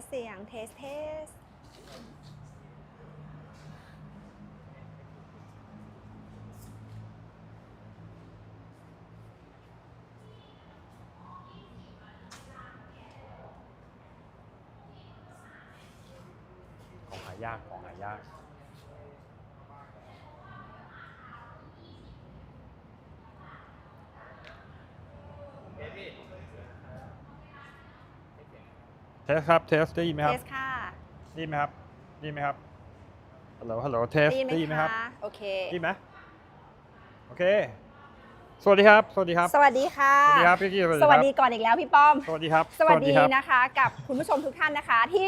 สเสียง เทสเทส ของหายากของหายาก เทสครับ เทสได้ยินไหมคเทรับสค่ะได้ยินไหมครับได้ยินไหมครับฮัลโหลฮัลโหลเทสได้ยินไหมได้ยินไหมครับคะโอเค ได้ยินไหมโอเค สวัสดีครับ สวัสดีครับสวัสดีค่ะ สวัสดีครับพี่กี้สวัสดีก่อนอีกแล้วพี่ป้อม สวัสดีครับ สวัสดีครับนะคะ กับคุณผู้ชมทุกท่านนะคะ ที่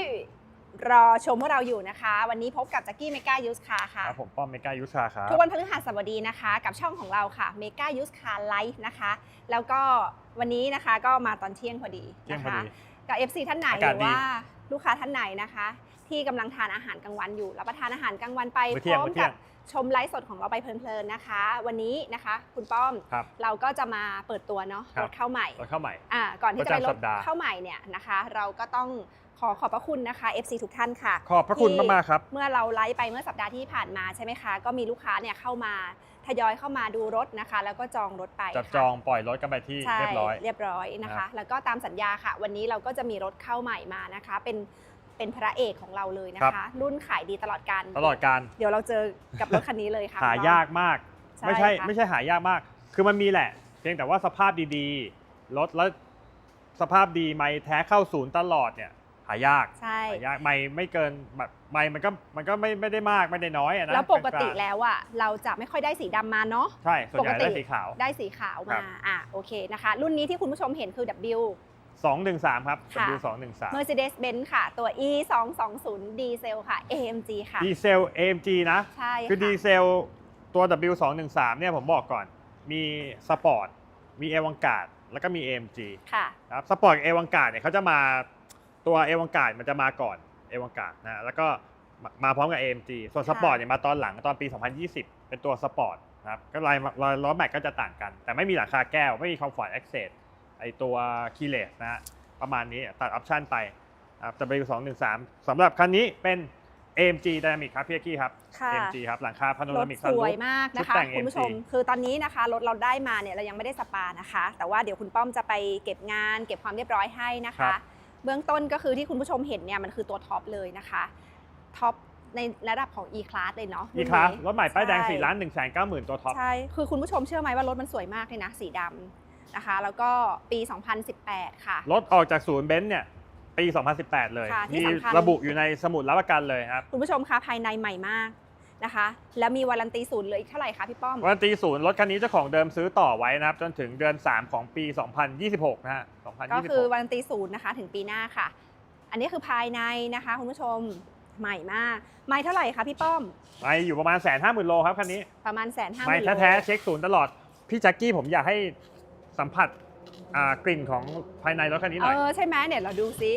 รอชมพวกเราอยู่นะคะ วันนี้พบกับแจ็กกี้เมกายูสคาค่ะครับผมป้อมเมกายุชาครับ ทุกวันพฤหัสบดีนะคะ กับช่องของเราค่ะ Mega Use Car Life นะคะ แล้วก็วันนี้นะคะก็มาตอนเที่ยงพอดีเที่ยงนะพอคะ ดี กับ FC ท่านไหนอาหกาศรือดี ว่าลูกค้าท่านไหนนะคะ ที่กำลังทานอาหารกลางวันอยู่รับประทานอาหารกลางวันไปมื้อพเที่ยงร้อมมื้อเที่กัยบงชมไลฟ์สดของเราไปเพลินๆนะคะ วันนี้นะคะ คุณป้อมครับ เราก็จะมาเปิดตัวเนาะครัรบถเข้าใหม่รถเข้าใหม่ อ่าก่อนที่จะไปประรจำสัถปดาห์ เข้าใหม่เนี่ยนะคะ เราก็ต้องขอขอบพระคุณนะคะ FC ทุกท่านค่ะขอบพระคุณที่มากๆครับ เมื่อเราไลฟ์ไปเมื่อสัปดาห์ที่ผ่านมาใช่ไหมคะ ก็มีลูกค้าเนี่ยเข้ามา ทยอยเข้ามาดูรถนะคะ แล้วก็จองรถไปจับค่ะจองปล่อยรถกันไปที่ใช่เรียบร้อย เรียบร้อยนะครัคะบแล้วก็ตามสัญญาค่ะ วันนี้เราก็จะมีรถเข้าใหม่มานะคะ เป็นเป็นพระเอกของเราเลยนะคะ รุ่นขายดีตลอดการตลอดการเดี๋ยวเราเจอกับรถคันนี้เลยค่ะหายากมากใช่ไม่ใช่ค่ะไม่ใช่หายากมาก คือมันมีแหละ เพียงแต่ว่าสภาพดีๆรถแล้วสภาพดีไม่แท้เข้าศูนย์ตลอดเนี่ย หายากใช่หายากไม่ไม่เกินแบบไม่มันก็มันก็ไม่ไม่ได้มากไม่ได้น้อยอะนะแล้วปกติางๆแล้วอะเราจะไม่ค่อยได้สีดำมาเนาะ ใช่ส่วนใหญ่ปกติ ได้สีขาว ได้สีขาวครัมาบ อะโอเคนะคะ รุ่นนี้ที่คุณผู้ชมเห็นคือ W 213 ครับค่ะ W 213 Mercedes-Benz ค่ะ ตัว E 2 2 0ดีเซลค่ะ AMG ค่ะ ดีเซล AMG นะ ใช่คือค่ะดีเซลตัว W 213เนี่ยผมบอกก่อน มีสปอร์ต มีเอวังการ์ดแล้วก็มี AMG ค่ะ นะครับสปอร์ตกับเอวังการ์ดเนี่ยเขาจะมา ตัวเอวังการ์ดมันจะมาก่อนเอวังการ์ดนะแล้วก็มามาพร้อมกับ AMG ส่วนสปอร์ตเนี่ยมาตอนหลังตอนปี 2020 เป็นตัวสปอร์ตนะครับก็ลายลายล้อแม็กก็จะต่างกัน แต่ไม่มีหลังคาแก้ว ไม่มีคอมฟอร์ตแอคเซสไอตัวคีเลสนะฮะประมาณนี้ตัดออปชั่นไปนะครับ W 213 สำหรับคันนี้เป็น AMG Dynamic ครับพี่เอกกี้ครับค่ะ AMG ครับหลังคาพาโนรราถมิกสวยมากนะคะชุดแต่งคุณผู้ชม AMG คือตอนนี้นะคะรถเราได้มาเนี่ยเรายังไม่ได้สปานะคะ แต่ว่าเดี๋ยวคุณป้อมจะไปเก็บงาน เก็บความเรียบร้อยให้นะครัคะบ เบื้องต้นก็คือที่คุณผู้ชมเห็นเนี่ยมันคือตัวท็อปเลยนะคะท็อปในระดับของ E Class เลยเนาะอีกครับนนี้รถใหม่ป้ายแดงใช่4ล้าน1 9 0 0 0 0ตัวท็อปใช่คือคุณผู้ชมเชื่อไหมว่ารถมันสวยมากเลยนะสีดำนะคะ แล้วก็ปี 2018 ค่ะ รถออกจากศูนย์เบนซ์เนี่ยปี 2018 เลยค่ะที่มีสำคัญระบุอยู่ในสมุดรับประกันเลยครับ คุณผู้ชมคะภายในใหม่มาก นะคะ แล้วมีวารันตีศูนย์เหลืออีกเท่าไหร่คะพี่ป้อมวันตีศูนย์รถคันนี้เจ้าของเดิมซื้อต่อไว้นะครับ จนถึงเดือน 3 ของปี 2026 นะฮะก็คือ2026วารันตีศูนย์นะคะ ถึงปีหน้าค่ะ อันนี้คือภายในนะคะคุณผู้ชมใหม่มาก ไม่เท่าไหร่คะพี่ป้อม ไม่อยู่ประมาณแสนห้าหมื่นโลครับคันนี้ ประมาณแสนห้าหไม่มื่นแท้ๆเช็คศูนย์ตลอด พี่แจ็คกี้ผมอยากให้สัมผัสอ่ากลิ่นของภายในรถคันนี้หเอน่อยอใช่ไหมเนี่ยเราดูซิ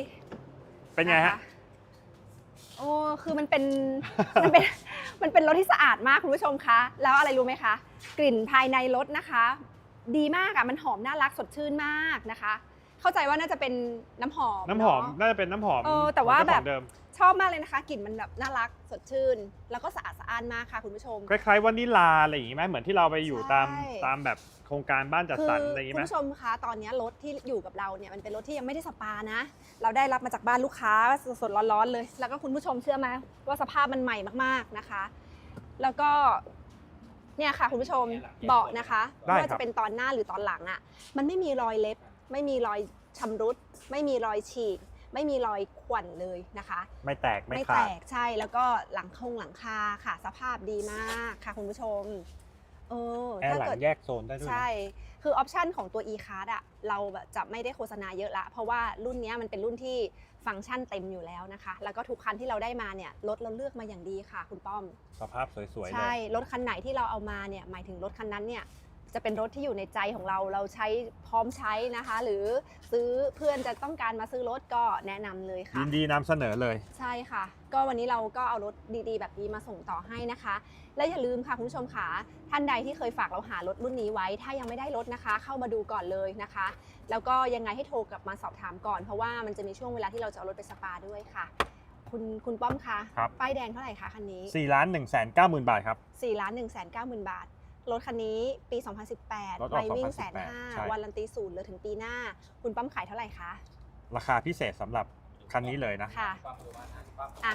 เป็นไงคฮะ โอ้คือมันเป็นมันเป็น มันเป็นรถที่สะอาดมากคุณผู้ชมคะ แล้วอะไรรู้ไหมคะ กลิ่นภายในรถนะคะ ดีมากอะมันหอมน่ารักสดชื่นมากนะคะ เข้าใจว่าน่าจะเป็นน้ำหอมน้ำหอมเะ น่าจะเป็นน้ำหอมเออแต่ว่าของเจ้แบขบองเดิม ชอบมากเลยนะคะกลิ่นมันแบบน่ารักสดชื่น แล้วก็สะอาดสะอ้านมากค่ะคุณผู้ชม คล้ายๆวานิลาอะไรอย่างงี้ไหมเหมือนที่เราไปอยู่ตามใช่ ตามแบบโครงการบ้านจัดคืสรรอะไรอย่างงี้คุไหณม ผู้ชมคะตอนนี้รถที่อยู่กับเราเนี่ยมันเป็นรถที่ยังไม่ได้สปานะ เราได้รับมาจากบ้านลูกค้าสดๆร้อนๆเลย แล้วก็คุณผู้ชมเชื่อไหมว่าสภาพมันใหม่มากๆนะคะ แล้วก็เนี่ยค่ะคุณผู้ชมเบาะนะคะได้ไม่ว่าครัจะบเป็นตอนหน้าหรือตอนหลังอะ่ะมันไม่มีรอยเล็บ ไม่มีรอยชำรุด ไม่มีรอยฉีก ไม่มีรอยข่วนเลยนะคะ ไม่แตกไม่ไม่ขาแตดกใช่แล้วก็หลังคงหลังคาค่ะ สภาพดีมากค่ะคุณผู้ชมเออแอร์ถ้าหลัเกิงดแยกโซนได้ด้วยนะ ใช่ คือออปชันของตัว e-card อะเราแบบจะไม่ได้โฆษณาเยอะละ เพราะว่ารุ่นเนี้ยมันเป็นรุ่นที่ฟังก์ชันเต็มอยู่แล้วนะคะ แล้วก็ทุกคันที่เราได้มาเนี่ยรถเราเลือกมาอย่างดีค่ะ คุณป้อม สภาพสวยๆเลใช่ย รถคันไหนที่เราเอามาเนี่ยหมายถึงรถคันนั้นเนี่ย จะเป็นรถที่อยู่ในใจของเราเราใช้พร้อมใช้นะคะ หรือซื้อเพื่อนจะต้องการมาซื้อรถก็แนะนำเลยค่ะ ยินดีนำเสนอเลย ใช่ค่ะ ก็วันนี้เราก็เอารถดีๆ แบบนี้มาส่งต่อให้นะคะ และอย่าลืมค่ะคุณผู้ชมค่ะ ท่านใดที่เคยฝากเราหารถรุ่นนี้ไว้ ถ้ายังไม่ได้รถนะคะ เข้ามาดูก่อนเลยนะคะ แล้วก็ยังไงให้โทรกลับมาสอบถามก่อน เพราะว่ามันจะมีช่วงเวลาที่เราจะเอารถไปสปาด้วยค่ะ คุณคุณป้อมคะครับ ป้ายแดงเท่าไหร่คะคันนี้4ล้าน1 9 0 0 0 0 บาทครับ 4ล้าน1 9 0 0 0 0 บาท รถคันนี้ปีรถ2018ออกไปวิ่ง2018แสนห้าใช่ วันลันตีศูนย์เหลือถึงปีหน้า คุณป้อมขายเท่าไหร่คะ ราคาพิเศษสำหรับคันนี้เลยนะค่ะ อะ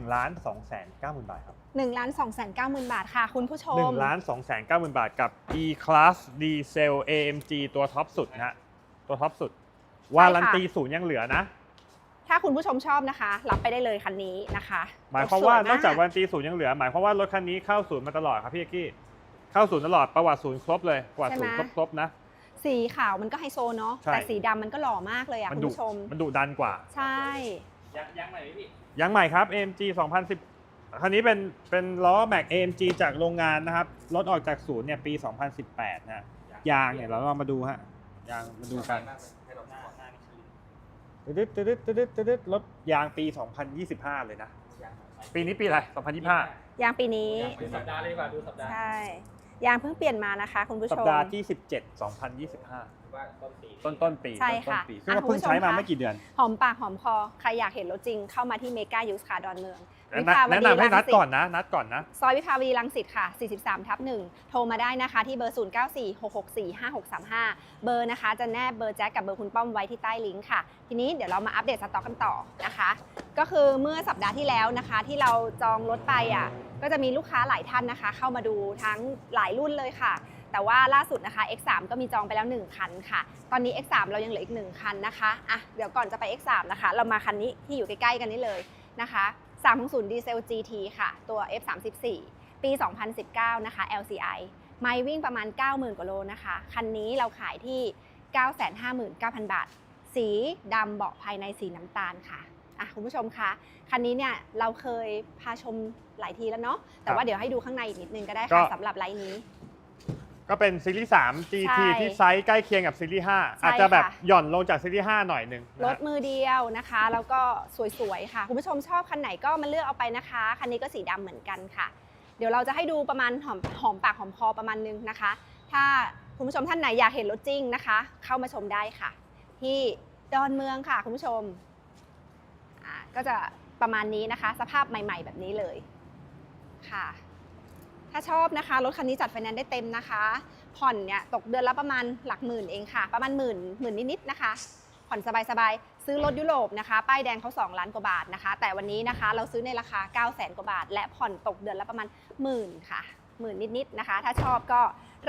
1ล้าน2แสน9 0 0 0บาทครับ1ล้าน2 9 0 0 0 0 บาทค่ะ คุณผู้ชม 1ล้าน2แสน9 0 0 0บาทกับ E Class Diesel AMG ตัวท็อปสุดนะฮะตัวท็อปสุด วารันตีศูนย์ยังเหลือนะ ถ้าคุณผู้ชมชอบนะคะ รับไปได้เลยคันนี้นะคะหมายความว่าสนอกจากวารันตีศูนย์ยังเหลือ หมายความว่ารถคันนี้เข้าศูนย์มาตลอดครับพี่เอกกี้เข้าศูนย์ตลอดประวัติศูนย์ครบเลยประวัติศูนย์ครบครบๆนะสีขาวมันก็ไฮโซเนาะใช่แต่สีดำมันก็หล่อมากเลยอะมัคุณดุผู้ชม มันดุดันกว่า ใช่ยังใหม่ครับ AMG 2010คันนี้เป็นเป็นล้อแม็ก AMG จากโรงงานนะครับรถออกจากศูนย์เนี่ยปี 2018นะฮะยางเนี่ยเราลองมาดูฮะยางมาดูกัน ตึ๊ดตึ๊ดตึ๊ดตึ๊ดตึ๊ดตึ๊ดรถยางปี 2025 เลยนะ ปีนี้ปีอะไร 2025 ยางปีนี้ ดูสัปดาห์เลยดีกว่าดูสัปดาห์ใช่ ยางเพิ่งเปลี่ยนมานะคะ คุณผู้ชสัปมดาห์ที่ 17 2025 ว่าต้นปีต้นต้นปีใช่ต้นค่ะปีซึ่งก็อะเพิ่งใช้มาคุณผู้ชมคะไม่กี่เดือน หอมปากหอมคอ ใครอยากเห็นรถจริงเข้ามาที่เมกายูสคาดอนเมือง แนะนำแนะนำให้นัดก่อนนะ นัดก่อนนะ ซอยวิภาวดีรังสิตค่ะ 43 ทับ1โทรมาได้นะคะ ที่เบอร์ 0946645635 เบอร์นะคะ จะแนบเบอร์แจ็คกับเบอร์คุณป้อมไว้ที่ใต้ลิงก์ค่ะ ทีนี้เดี๋ยวเรามาอัปเดตสต็อกกันต่อนะคะ ก็คือเมื่อสัปดาห์ที่แล้วนะคะ ที่เราจองรถไปอะก็จะมีลูกค้าหลายท่านนะคะ เข้ามาดูทั้งหลายรุ่นเลยค่ะแต่ว่าล่าสุดนะคะ X3 ก็มีจองไปแล้ว 1 คันค่ะ ตอนนี้ X3 เรายังเหลืออีก 1 คันนะคะ อะ เดี๋ยวก่อนจะไป X3 นะคะ เรามาคันนี้ที่อยู่ใกล้ๆกันนี่เลยนะคะ 360ดีเซล GT ค่ะ ตัว F34 ปี 2019 นะคะ LCI ไมล์วิ่งประมาณ 90,000 กว่าโลนะคะ คันนี้เราขายที่ 959,000 บาท สีดำเบาะภายในสีน้ำตาลค่ะอะคุณผู้ชมคะคันนี้เนี่ยเราเคยพาชมหลายทีแล้วเนาะแต่ว่าเดี๋ยวให้ดูข้างในอีกนิดนึงก็ได้ค่ะก็สำหรับไลน์นี้ ก็เป็นซีรีส์3 GT ใช่ที่ไซส์ใกล้เคียงกับซีรีส์5ใช่อาจจะแบบค่ะ หย่อนลงจากซีรีส์5หน่อยหนึ่งนะรฮะถมือเดียวนะคะ แล้วก็สวยๆค่ะ คุณผู้ชมชอบคันไหนก็มาเลือกเอาไปนะคะ คันนี้ก็สีดำเหมือนกันค่ะ เดี๋ยวเราจะให้ดูประมาณหอมหอมปากหอมคอประมาณนึงนะคะ ถ้าคุณผู้ชมท่านไหนอยากเห็นรถจริงนะคะ เข้ามาชมได้ค่ะ ที่ดอนเมืองค่ะ คุณผู้ชมอ่าก็จะประมาณนี้นะคะ สภาพใหม่ ๆ แบบนี้เลยค่ะ ถ้าชอบนะคะ รถคันนี้จัดไฟแนนซ์ได้เต็มนะคะ ผ่อนเนี่ยตกเดือนละประมาณหลักหมื่นเองค่ะ ประมาณหมื่นหมื่นนิดๆนะคะ ผ่อนสบายๆ ซื้อรถยุโรปนะคะ ป้ายแดงเขา2ล้านกว่าบาทนะคะ แต่วันนี้นะคะเราซื้อในราคา 9 0 0 0 0 0กว่าบาท และผ่อนตกเดือนละประมาณหมื่นค่ะ หมื่นนิดๆนะคะ ถ้าชอบก็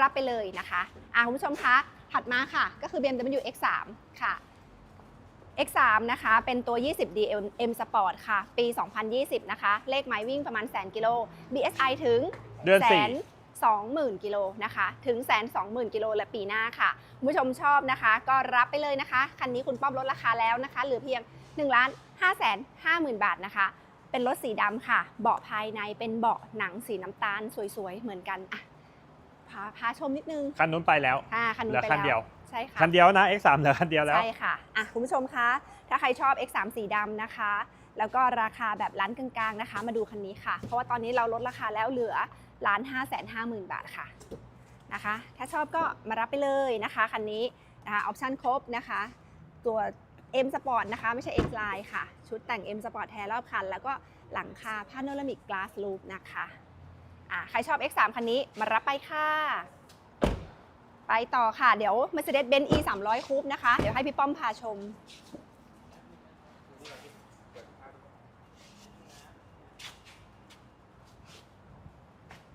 รับไปเลยนะคะอะคุณผู้ชมคะ ถัดมาค่ะ ก็คือ BMW X3 ค่ะ X3 นะคะ เป็นตัว 20D M Sport ค่ะ ปี 2020 นะคะ เลขไม้วิ่งประมาณแสนกิโล BSI ถึง เดือนแสสี่นสองหมื่นกิโลนะคะ ถึงแสนสองหมื่นกิโลและปีหน้าค่ะคุณผู้ชมชอบนะคะ ก็รับไปเลยนะคะ คันนี้คุณป้อมลดราคาแล้วนะคะ เหลือเพียง1ล้าน5แสน5หมื่นบาทนะคะ เป็นรถสีดำค่ะ เบาะภายในเป็นเบาะหนังสีน้ำตาลสวยๆ เหมือนกันอะพาพาชมนิดนึง คันนู้นไปแล้วค่ะคันเหนู้ลืนอไปคันแล้วเดียวใช่ค่ะ คันเดียวนะ X3 เหลือคันเดียวแล้ว ใช่ค่ะอะ คุณผู้ชมคะ ถ้าใครชอบ X3 สีดำนะคะ แล้วก็ราคาแบบร้านกลางๆนะคะ มาดูคันนี้ค่ะ เพราะว่าตอนนี้เราลดราคาแล้วเหลือ ล้านห้าแสนห้าหมื่นบาทค่ะนะคะ ถ้าชอบก็มารับไปเลยนะคะคันนี้นะคะออปชั่นครบนะคะ ตัว M Sport นะคะ ไม่ใช่ X Line ค่ะ ชุดแต่ง M Sport แท้รอบคัน แล้วก็หลังคา Panoramic Glass Roof นะคะอะใครชอบ X3 คันนี้มารับไปค่ะ ไปต่อค่ะ เดี๋ยว Mercedes-Benz E 300 Coupe นะคะ เดี๋ยวให้พี่ป้อมพาชม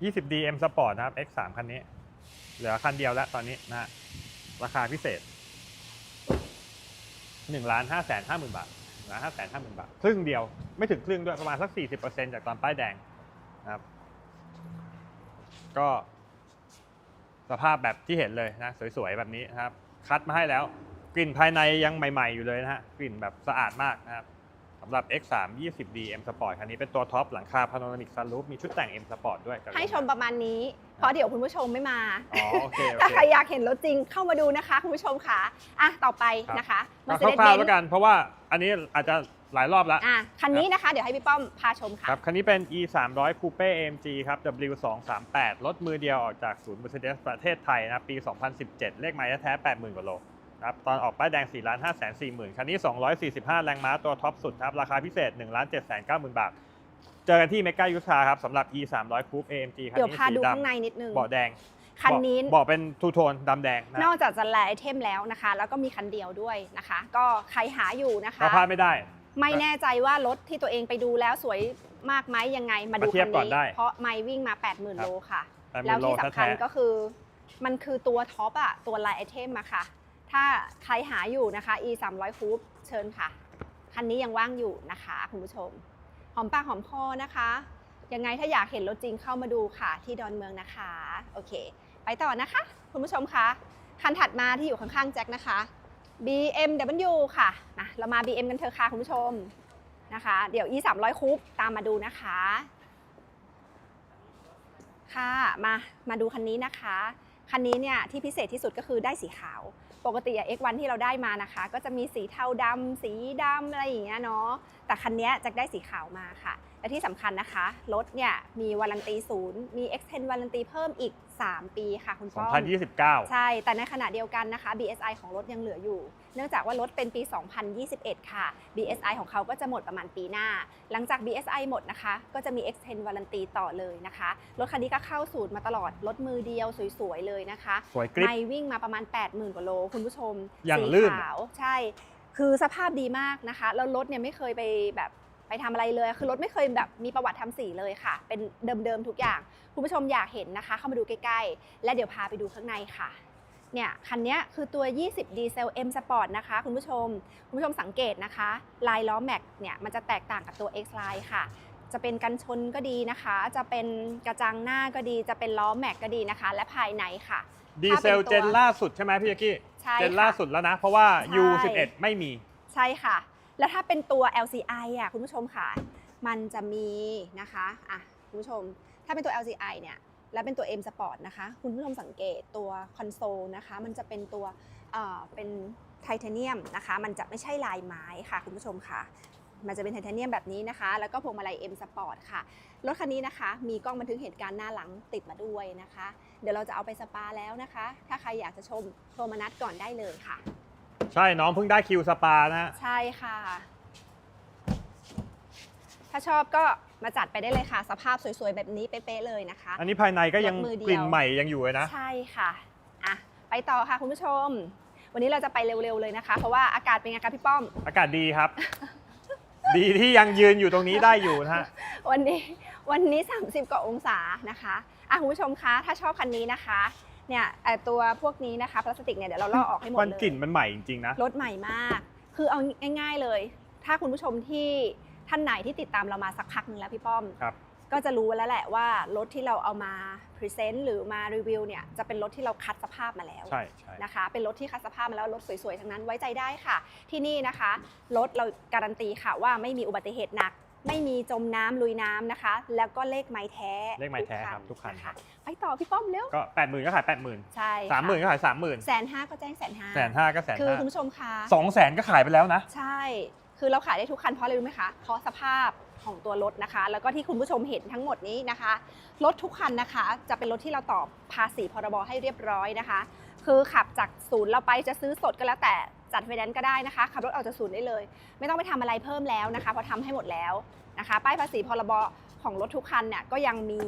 20D M Sport นะครับ X3 คันนี้ เหลือคันเดียวแล้วตอนนี้นะฮะราคาพิเศษ1ล้าน5แสน5หมื่นบาท1ล้าน5แสน5หมื่นบาท ครึ่งเดียวไม่ถึงครึ่งด้วยประมาณสัก 40%จากตอนป้ายแดงนะครับ ก็ สภาพแบบที่เห็นเลยนะ สวยๆ แบบนี้นะครับ คัดมาให้แล้ว กลิ่นภายในยังใหม่ ๆ อยู่เลยนะฮะ กลิ่นแบบสะอาดมากนะครับำหรับ X3 20D M Sport คันนี้เป็นตัวท็อปหลังคา Panoramic Sunroof มีชุดแต่ง M Sport ด้วยกับให้ชมประมาณนี้ เพราะเดี๋ยวคุณผู้ชมไม่มา อ๋อโอเคโอถ้าเคใครอยากเห็นรถจริงเข้ามาดูนะคะ คุณผู้ชมค่ะอะต่อไปนะคะเอาคร่าวๆแล้วกัน เพราะว่าอันนี้อาจจะหลายรอบแล้วอะคันนี้นะคะ เดี๋ยวให้พี่ป้อมพาชมค่ะครับคันนี้เป็น e 3 0 0 Coupe AMG ครับ W 2 3 8รถมือเดียวออกจากศูนย์ Mercedes ประเทศไทยนะครับปี 2017 เลขไม้แท้ๆ80,000 กว่าโลนะ ครับตอนออกป้ายแดง 4 5 4 0 0 0 0คันนี้ 245 แรงม้าตัวท็อปสุดครับ ราคาพิเศษ 1 7 9 0 0 0 0 บาท เจอกันที่เมกายุทธาครับสำหรับ e 3 0 0 Coupe AMG คันเดี๋ยวนี้พาสีดูดข้างในนิดนึงำเบาะแดงคันนี้เบาะเป็นทูโทนดำแดงนะนอกจากจะแลไอเทมแล้วนะคะ แล้วก็มีคันเดียวด้วยนะคะ ก็ใครหาอยู่นะคะก็พลาดไม่ได้ ไม่แน่ใจว่ารถที่ตัวเองไปดูแล้วสวยมากไหมยังไงมาดูมาเทียคับนก่อนนี้ได้เพราะไม่วิ่งมา 80,000 โลค่ะ80,000แล้วที่โลสำคัญแท้ๆก็คือมันคือตัวท็อปอะตัวไลน์ไอเทมอะค่ะ ถ้าใครหาอยู่นะคะ e 3 0 0 c o u p เชิญค่ะ คันนี้ยังว่างอยู่นะคะคุณผู้ชม หอมปากหอมคอนะคะ ยังไงถ้าอยากเห็นรถจริงเข้ามาดูค่ะ ที่ดอนเมืองนะคะ โอเค ไปต่อนะคะ คุณผู้ชมคะคันถัดมาที่อยู่ข้างๆแจ็คนะคะ BMW ค่ะนะเรามา BM กันเถอะค่ะคุณผู้ชมนะคะ เดี๋ยว e 3 0 0 c o u p ตามมาดูนะคะ ค่ะมามาดูคันนี้นะคะ คันนี้เนี่ยที่พิเศษที่สุดก็คือได้สีขาว ปกติอะ X1 ที่เราได้มานะคะ ก็จะมีสีเทาดำสีดำอะไรอย่างเงี้ยเนาะแต่คันเนี้ยจะได้สีขาวมาค่ะ และที่สำคัญนะคะ รถเนี่ยมีวารันตีศูนย์มี extend วารันตีเพิ่มอีก 3 ปีค่ะคุณป้อม2029 ใช่ แต่ในขณะเดียวกันนะคะ BSI ของรถยังเหลืออยู่ เนื่องจากว่ารถเป็นปี 2021 ค่ะ BSI ของเขาก็จะหมดประมาณปีหน้า หลังจาก BSI หมดนะคะ ก็จะมี extend warranty ต่อเลยนะคะ รถคันนี้ก็เข้าสูตรมาตลอด รถมือเดียวสวยๆเลยนะคะสวยกริบไม่วิ่งมาประมาณ 80,000กว่าโลคุณผู้ชมอย่างสีลื่นขาวใช่ คือสภาพดีมากนะคะ แล้วรถเนี่ยไม่เคยไปแบบ ไปทำอะไรเลย คือรถไม่เคยแบบมีประวัติทำสีเลยค่ะ เป็นเดิมๆทุกอย่าง คุณผู้ชมอยากเห็นนะคะ เข้ามาดูใกล้ๆ และเดี๋ยวพาไปดูข้างในค่ะเนี่ยคันเนี้ยคือตัว 20 ดีเซล M Sport นะคะ คุณผู้ชม คุณผู้ชมสังเกตนะคะ ลายล้อแม็กเนี่ยมันจะแตกต่างกับตัว X Line ค่ะ จะเป็นกันชนก็ดีนะคะ จะเป็นกระจังหน้าก็ดี จะเป็นล้อแม็กก็ดีนะคะ และภายในค่ะ ดีเซลถ้าเป็นตัวเจนล่าสุดใช่ไหมพี่ยักกี้ใช่เจนค่ะล่าสุดแล้วนะ เพราะว่าใช่ U11 ไม่มี ใช่ค่ะ แล้วถ้าเป็นตัว LCI อะคุณผู้ชมค่ะ มันจะมีนะคะอะคุณผู้ชม ถ้าเป็นตัว LCI เนี่ยแล้วเป็นตัว M Sport นะคะ คุณผู้ชมสังเกตตัวคอนโซลนะคะ มันจะเป็นตัวเอ่อเป็นไทเทเนียมนะคะ มันจะไม่ใช่ลายไม้ค่ะคุณผู้ชมค่ะ มันจะเป็นไทเทเนียมแบบนี้นะคะ แล้วก็พวงมาลัย M Sport ค่ะ รถคันนี้นะคะ มีกล้องบันทึกเหตุการณ์หน้าหลังติดมาด้วยนะคะ เดี๋ยวเราจะเอาไปสปาแล้วนะคะ ถ้าใครอยากจะชมโทรมานัดก่อนได้เลยค่ะ ใช่น้องเพิ่งได้คิวสปานะฮะใช่ค่ะ ถ้าชอบก็มาจัดไปได้เลยค่ะ สภาพสวยๆ แบบนี้เป๊ะๆเลยนะคะ อันนี้ภายในก็ยังรถมือเดียว กลิ่นใหม่ยังอยู่เลยนะ ใช่ค่ะอะ ไปต่อค่ะคุณผู้ชม วันนี้เราจะไปเร็วๆเลยนะคะ เพราะว่าอากาศเป็นไงคะพี่ป้อม อากาศดีครับ ดีที่ยังยืนอยู่ตรงนี้ได้อยู่นะฮะ วันนี้วันนี้ 30 กว่าองศานะคะอะคุณผู้ชมคะ ถ้าชอบคันนี้นะคะ เนี่ยเอ่อตัวพวกนี้นะคะพลาสติกเนี่ยเดี๋ยวเราลอกออกให้หมดมันเลยกลิ่นมันใหม่จริงๆนะ รถใหม่มาก คือเอาง่าย ๆเลย ถ้าคุณผู้ชมที่ท่านไหนที่ติดตามเรามาสักพักหนึ่งแล้วพี่ป้อม ครับ ก็จะรู้แล้วแหละว่ารถที่เราเอามาพรีเซนต์หรือมารีวิวเนี่ยจะเป็นรถที่เราคัดสภาพมาแล้ว ใช่ใช่นะคะเป็นรถที่คัดสภาพมาแล้วรถสวยๆ ทั้งนั้นไว้ใจได้ค่ะ ที่นี่นะคะ รถเราการันตีค่ะว่าไม่มีอุบัติเหตุหนัก ไม่มีจมน้ำลุยน้ำนะคะ แล้วก็เลขไม้แท้เลขไม้แท้ครับทุกคันนะครัคะบไปต่อพี่ป้อมเร็วก็แปดหมื่นก็ขายแปดหมื่นใช่สามหมื่นก็ขายสามหมื่นแสนห้าก็แจ้งแสนห้าแสนห้าก็แสนคือห้าคุณผู้ชมคะ สองแสนก็ขายไปแล้วนะ ใช่ คือเราขายได้ทุกคันเพราะอะไรรู้ไหมคะ เพราะสภาพของตัวรถนะคะ แล้วก็ที่คุณผู้ชมเห็นทั้งหมดนี้นะคะ รถทุกคันนะคะ จะเป็นรถที่เราตอบภาษีพรบให้เรียบร้อยนะคะ คือขับจากศูนย์เราไปจะซื้อสดก็แล้วแต่จัดไฟแนนซ์ก็ได้นะคะ ขับรถออกจากศูนย์ได้เลย ไม่ต้องไปทำอะไรเพิ่มแล้วนะคะเพราะทำให้หมดแล้วนะคะ ป้ายภาษีพรบของรถทุกคันเนี่ยก็ยังมี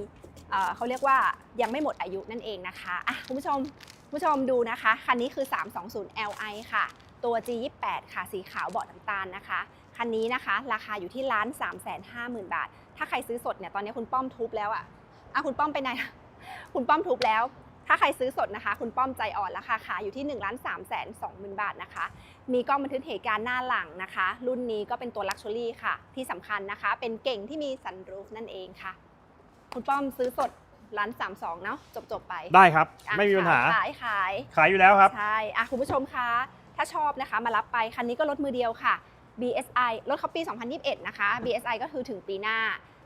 เอ่อเขาเรียกว่ายังไม่หมดอายุนั่นเองนะคะอะคุณผู้ชมคุณผู้ชมดูนะคะ คันนี้คือ 320 Li ค่ะ ตัว G28 ค่ะสีขาวเบาะน้ำตาลนะคะ คันนี้นะคะ ราคาอยู่ที่ล้าน3 5 0 0 0 0 บาท ถ้าใครซื้อสดเนี่ยตอนนี้คุณป้อมทุบแล้วอะอะคุณป้อมไปไหนคุณป้อมทุบแล้ว ถ้าใครซื้อสดนะคะ คุณป้อมใจอ่อนราคาขายอยู่ที่1นึ่งล้านสามแสนสองหมื่นบาทนะคะ มีกล้องบันทึกเหตุการณ์หน้าหลังนะคะ รุ่นนี้ก็เป็นตัวลักชัวรี่ค่ะ ที่สำคัญนะคะ เป็นเก่งที่มีซันรูฟนั่นเองค่ะ คุณป้อมซื้อสดล้านสามสองเนาะจบๆไปได้ครับอะไม่มีปัญหาขายขายขายอยู่แล้วครับใช่อะคุณผู้ชมคะถ้าชอบนะคะมารับไปคันนี้ก็รถมือเดียวค่ะ BSI รถเขาปี 2021 นะคะ BSI ก็คือถึงปีหน้า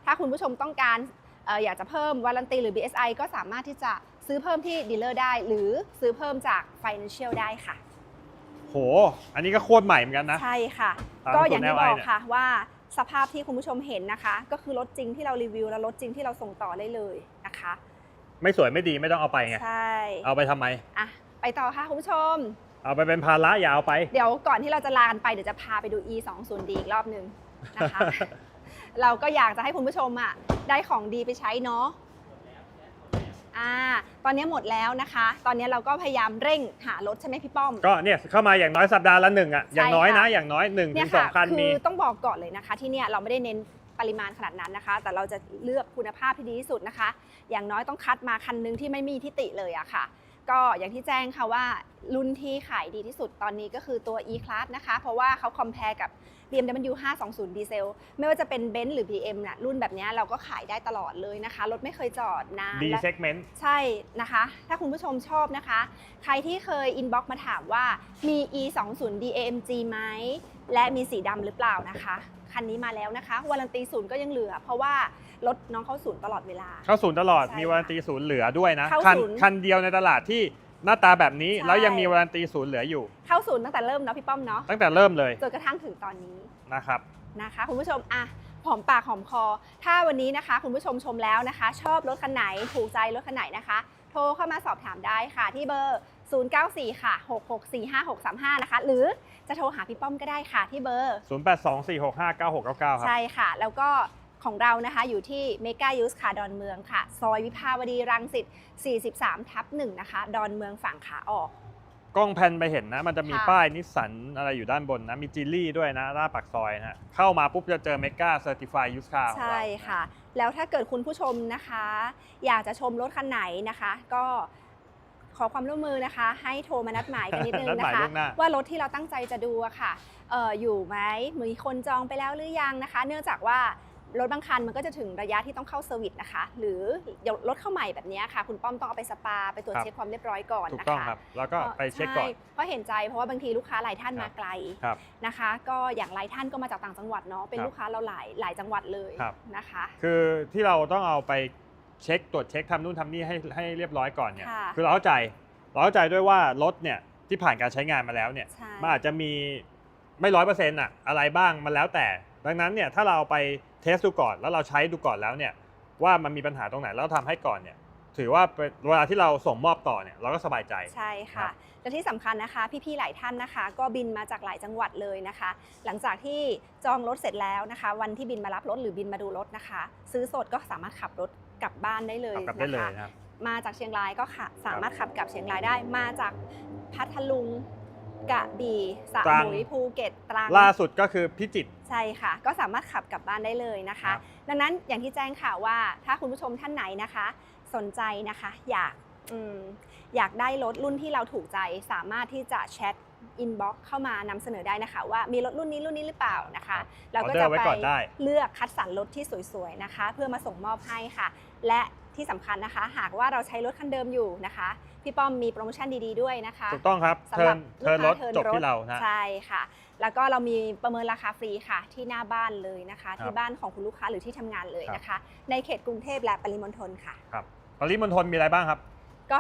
ถ้าคุณผู้ชมต้องการเอ่ออยากจะเพิ่มวารันตีหรือ BSI ก็สามารถที่จะ ซื้อเพิ่มที่ดีลเลอร์ได้ หรือซื้อเพิ่มจาก Financial ได้ค่ะ โห อันนี้ก็โคตรใหม่เหมือนกันนะ ใช่ค่ะตามก็สูตรอย่างที่ LI บอกเนี่ยค่ะว่าสภาพที่คุณผู้ชมเห็นนะคะ ก็คือรถจริงที่เรารีวิวและรถจริงที่เราส่งต่อได้เลยนะคะ ไม่สวยไม่ดีไม่ต้องเอาไปไงใช่เอาไปทำไมอะไปต่อค่ะคุณผู้ชม เอาไปเป็นภาระอย่าเอาไป เดี๋ยวก่อนที่เราจะลากันไปเดี๋ยวจะพาไปดู e 2 0 d อีกรอบหนึ่งนะคะ เราก็อยากจะให้คุณผู้ชมอะได้ของดีไปใช้เนาะ อ่าตอนนี้หมดแล้วนะคะ ตอนนี้เราก็พยายามเร่งหารถใช่ไหมพี่ป้อม ก็เนี่ยเข้ามาอย่างน้อยสัปดาห์ละหนึ่งอะอย่างน้อยนะใช่ค่ะอย่างน้อยหนึ่งถึเนี่ยงสอค่ะงคันคืมีอต้องบอกก่อนเลยนะคะ ที่เนี่ยเราไม่ได้เน้นปริมาณขนาดนั้นนะคะ แต่เราจะเลือกคุณภาพที่ดีที่สุดนะคะ อย่างน้อยต้องคัดมาคันหนึงที่ไม่มีที่ติเลยอะค่ะ ก็อย่างที่แจ้งค่ะว่ารุ่นที่ขายดีที่สุดตอนนี้ก็คือตัว e-class นะคะ เพราะว่าเขาคอมเพลกับ BMW 520 ดีเซล ไม่ว่าจะเป็น Benz หรือ BM น่ะรุ่นแบบเนี้ยเราก็ขายได้ตลอดเลยนะคะ รถไม่เคยจอดนานดีและเซกเมนต์ใช่นะคะ ถ้าคุณผู้ชมชอบนะคะ ใครที่เคยอินบ็อกมาถามว่ามี e 2 0 d AMG ไหม และมีสีดำหรือเปล่านะคะ คันนี้มาแล้วนะคะวารันตีศูนย์ก็ยังเหลือ เพราะว่า รถน้องเข้าศูนย์ตลอดเวลา เข้าศูนย์ตลอดใช่มีวารันตีศูนย์เหลือด้วยนะเข้าคันศูนย์คันเดียวในตลาดที่หน้าตาแบบนี้ ใช่ แล้วยังมีวารันตีศูนย์เหลืออยู่ เข้าศูนย์ตั้งแต่เริ่มเนาะพี่ป้อมเนาะตั้งแต่เริ่มเลยจนกระทั่งถึงตอนนี้ นะครับ นะคะคุณผู้ชมอะหอมปากหอมคอ ถ้าวันนี้นะคะ คุณผู้ชมชมแล้วนะคะ ชอบรถคันไหนถูกใจรถคันไหนนะคะ โทรเข้ามาสอบถามได้ค่ะ ที่เบอร์ 094 ค่ะ 6645635 นะคะ หรือจะโทรหาพี่ป้อมก็ได้ค่ะที่เบอร์ 0824659699 ครับ ใช่ค่ะ แล้วก็ ของเรานะคะอยู่ที่เมกายูสค่ะดอนเมืองค่ะ ซอยวิภาวดีรังสิต 43 ทับ1นะคะ ดอนเมืองฝั่งขาออก กล้องแพนไปเห็นนะ มันจะมีค่ะ ป้ายนิสสันอะไรอยู่ด้านบนนะ มีจิลลี่ด้วยนะหน้าปากซอยนะฮะเข้ามาปุ๊บจะเจอเมกาเซอร์ติฟายยูสคาร์ใช่ค่ะ แล้วถ้าเกิดคุณผู้ชมนะคะ อยากจะชมรถคันไหนนะคะ ก็ขอความร่วมมือนะคะ ให้โทรมานัดหมายกันนิดนึงนัดหนะมายคะ ล่วงหน้า ว่ารถที่เราตั้งใจจะดูอะค่ะเอออยู่ไหมมีคนจองไปแล้วหรือยังนะคะ เนื่องจากว่า รถบางคันมันก็จะถึงระยะที่ต้องเข้าเซอร์วิสนะคะ หรือรถเข้าใหม่แบบเนี้ยค่ะ คุณป้อมต้องเอาไปสปา ไปตรวจครับเช็คความเรียบร้อยก่อนถูกนะคะต้องครับ แล้วก็ไปเช็คก่อนใเพราะเห็นใจเพราะว่าบางทีลูกค้าหลายท่านครัมาบไกลครับนะคะ ก็อย่างหลายท่านก็มาจากต่างจังหวัดเนาะเป็นครับลูกค้าเราหลายหลายจังหวัดเลยครับนะคะ คือที่เราต้องเอาไปเช็คตรวจเช็คทำนู่นทำนี่ให้ให้เรียบร้อยก่อนเนี่ยค่ะคือเราเข้าใจเราเข้าใจด้วยว่ารถเนี่ยที่ผ่านการใช้งานมาแล้วเนี่ยใช่มันอาจจะมีไม่ร้อยเปอร์เซ็นต์อะอะไรบ้างมันแล้วแต่ ดังนั้นเนี่ยถ้าเราเอาไป เทสดูก่อนแล้วเราใช้ดูก่อนแล้วเนี่ยว่ามันมีปัญหาตรงไหนแล้วทำให้ก่อนเนี่ยถือว่าเป็นเวลาที่เราส่งมอบต่อเนี่ยเราก็สบายใจใช่ครัค่ะบและที่สำคัญนะคะ พี่ๆหลายท่านนะคะ ก็บินมาจากหลายจังหวัดเลยนะคะ หลังจากที่จองรถเสร็จแล้วนะคะ วันที่บินมารับรถหรือบินมาดูรถนะคะ ซื้อสดก็สามารถขับรถกลับบ้านได้เลยขับกลับได้เลยนะคะนะครับมาจากเชียงรายก็ค่ะสามารถขับกลับเชียงรายได้มาจากพัทลุง กระบี่สระตรังบุรีภูเก็ตตรัง ล่าสุดก็คือพิจิตร ใช่ค่ะ ก็สามารถขับกลับบ้านได้เลยนะคะครับดังนั้นอย่างที่แจ้งข่าวว่าถ้าคุณผู้ชมท่านไหนนะคะ สนใจนะคะอยากอมอยากได้รถรุ่นที่เราถูกใจ สามารถที่จะแชทอินบ็อกเข้ามานำเสนอได้นะคะ ว่ามีรถรุ่นนี้รุ่นนี้หรือเปล่านะคะเราก็ออเดอจะร์ไว้ไปก่อนได้ เลือกคัดสรรรถที่สวยๆนะคะ เพื่อมาส่งมอบให้ค่ะ และ ที่สำคัญนะคะ หากว่าเราใช้รถคันเดิมอยู่นะคะ พี่ป้อมมีโปรโมชั่นดีๆด้วยนะคะถูกต้องครับสำเทิหรัร์บนเทิร์นรถลูกค้าจบที่เรานะใช่ค่ะ แล้วก็เรามีประเมินราคาฟรีค่ะ ที่หน้าบ้านเลยนะคะครับที่บ้านของคุณลูกค้าหรือที่ทำงานเลยครับนะคะ ในเขตกรุงเทพและปริมณฑลค่ะครับปริมณฑลมีอะไรบ้างครับ ก็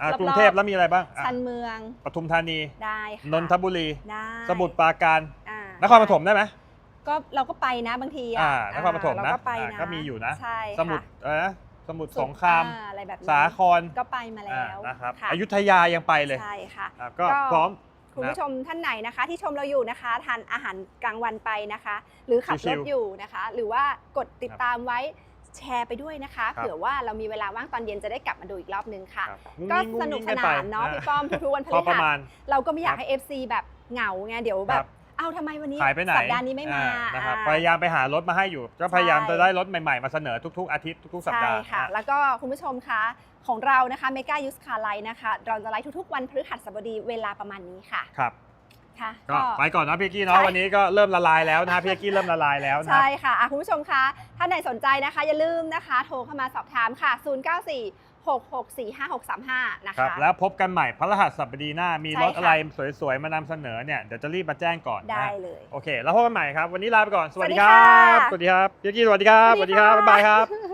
อะรอบๆกรุงเทพแล้วมีอะไรบ้างอะชันเมืองปทุมธานีได้ค่ะนนทบุรีได้สมุทรปราการอ่านครปฐมได้ไหมก็เราก็ไปนะบางทีอ่าอะนครปฐมเรานะก็ไปอ่านะก็มีอยู่นะ ใช่สมุทรค่ะอะไรนะ สมุทรสุดสงคราม อ่อะไรแบบนี้สาครก็ไปมาอ่าแล้วนะครับค่ะอยุธยายังไปเลยใช่ค่ะ อะก็ก็ พร้อม คุณนะผู้ชมท่านไหนนะคะ ที่ชมเราอยู่นะคะทานอาหารกลางวันไปนะคะ หรือขับชิรวถๆอยู่นะคะ หรือว่ากดติดครับตามไว้แชร์ไปด้วยนะคะ ครับ เผื่อว่าเรามีเวลาว่างตอนเย็นจะได้กลับมาดูอีกรอบนึงค่ะ ครับก็งุ้งสนุกงสงนาไปนเนาะอ่พี่ป้อมทุกๆวันพพอฤประหัมาสณเราก็ไม่อยากครับให้ FC แบบเหงาไงเดี๋ยวแบครับบ เอ้าทำไมวันนี้หายไปไหนสัปดาห์นี้ไม่มาอ่นะครับอ่าพยายามไปหารถมาให้อยู่ ก็พยายามใช่จะได้รถใหม่ๆมาเสนอทุก ๆ อาทิตย์ทุกๆสัปใช่ดาห์ค่ะ นะ แล้วก็คุณผู้ชมคะของเรานะคะเมกายูสคาไลนะคะเราจะไลฟ์ทุกๆ วันพฤหัสบดีเวลาประมาณนี้ค่ะครับ ค่ะ ก็ไปก่อนนะพี่กี้เนาะใช่ วันนี้ก็เริ่มละลายแล้วนะพี่กี้เริ่มละลายแล้วนะ ใช่ค่ะอะ คุณผู้ชมคะ ถ้าไหนสนใจนะคะ อย่าลืมนะคะ โทรเข้ามาสอบถามค่ะ 094 6645635 นะครับคะแล้วพบกันใหม่พระรหัสสัปดาห์หน้ามีใช่รถค่ะ อะไรสวยๆ มานำเสนอเนี่ยเดี๋ยวจะรีบมาแจ้งก่อนนะได้เลย โอเค แล้วพบกันใหม่ครับ วันนี้ลาไปก่อนสวัสดีสวัสดีครัค่ะบสวัสดีครับพี่กี้สวัสดีครับ สวัสดีครับ บ๊ายบายครับ